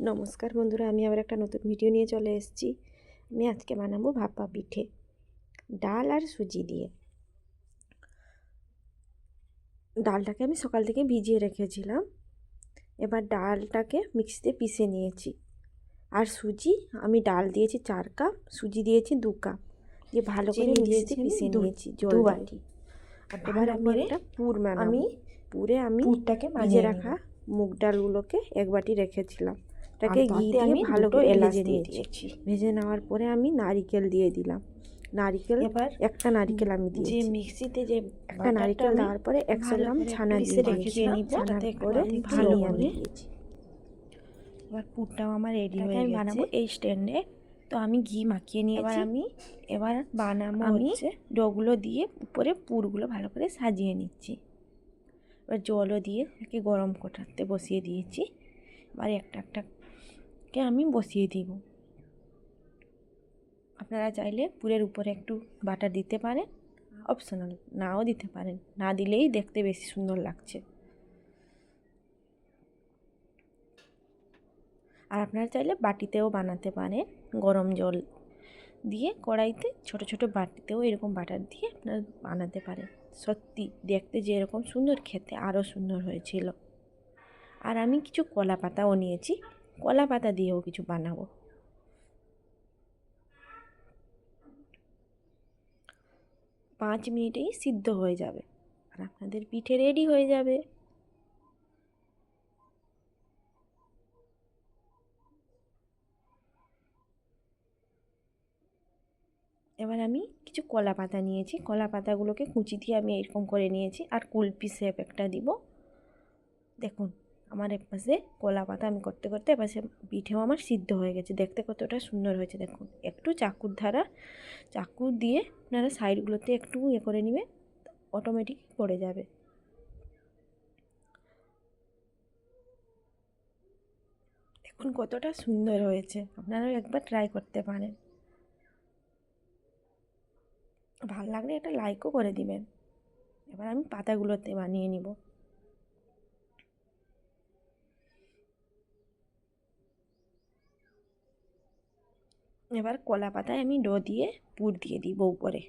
নমস্কার বন্ধুরা আমি আবার একটা নতুন ভিডিও নিয়ে চলে এসেছি। আমি আজকে বানাবো ভাপা পিঠে ডাল আর সুজি দিয়ে। ডালটাকে আমি সকাল থেকে ভিজিয়ে রেখেছিলাম। এবার ডালটাকে মিক্সিতে পিষে নিয়েছি। আর সুজি আমি ডাল দিয়েছি চার কাপ সুজি দিয়েছি দু কাপ। দিয়ে ভালো করে মিক্সিতে পিষে নিয়েছি জল বাটি। এবার আমি একটা পুর আমি পুরে আমি পুরটাকে ভিজে রাখা মুগ ডালগুলোকে এক বাটি রেখেছিলাম। এটাকে ঘি দিয়ে আমি ভালো করে ভেজে দিয়ে নিয়েছি। দিয়েছি। ভেজে নেওয়ার পরে আমি নারিকেল দিয়ে দিলাম। নারিকেল এবার একটা নারিকেল আমি যে মিক্সিতে যে একটা নারিকেল দেওয়ার পরে একশো গ্রাম ছানা দিয়ে রেখে ছানাতে করে ভালো আমি করে দিয়েছি। এবার পুরটাও আমার রেডি হয়ে আমি গেছে। বানাবো এই স্ট্যান্ডে। তো আমি ঘি মাখিয়ে নিয়ে এবার আমি এবার বানাবো আমি ডোগুলো দিয়ে উপরে পুরগুলো ভালো করে সাজিয়ে নিচ্ছি। এবার জলও দিয়ে একে গরম কোটাতে বসিয়ে দিয়েছি। এবার একটা একটা একটাকে আমি বসিয়ে দিব। আপনারা চাইলে পুরের উপরে একটু বাটার দিতে পারেন অপশনাল নাও দিতে পারেন। না দিলেই দেখতে বেশি সুন্দর লাগছে। আর আপনারা চাইলে বাটিতেও বানাতে পারেন, গরম জল দিয়ে কড়াইতে ছোট ছোট বাটিতেও এরকম বাটার দিয়ে আপনারা বানাতে পারেন। সত্যি দেখতে যে এরকম সুন্দর খেতে আরও সুন্দর হয়েছিল। আর আমি কিছু কলা পাতাও নিয়েছি। কলা পাতা দিয়েও কিছু বানাবো। পাঁচ মিনিটেই সিদ্ধ হয়ে যাবে আর আপনাদের পিঠে রেডি হয়ে যাবে। এবার আমি কিছু কলা পাতা নিয়েছি। কলা পাতাগুলোকে কুচি দিয়ে আমি এরকম করে নিয়েছি আর কুলপি শেপ একটা দিব। দেখুন। আমার এপাশে কলা পাতা আমি করতে করতে এপাশে পিঠেও আমার সিদ্ধ হয়ে গেছে। দেখতে কতটা সুন্দর হয়েছে, দেখুন। একটু চাকুর ধারা চাকু দিয়ে আপনারা সাইডগুলোতে একটু ইয়ে করে নেবে অটোমেটিক পড়ে যাবে। দেখুন কতটা সুন্দর হয়েছে, আপনারাও একবার ট্রাই করতে পারেন। ভালো লাগলে একটা লাইকও করে দিবেন। এবার আমি পাতাগুলোতে বানিয়ে নিব। এবার কলা পাতায় আমি ডো দিয়ে পুর দিয়ে দিব উপরে।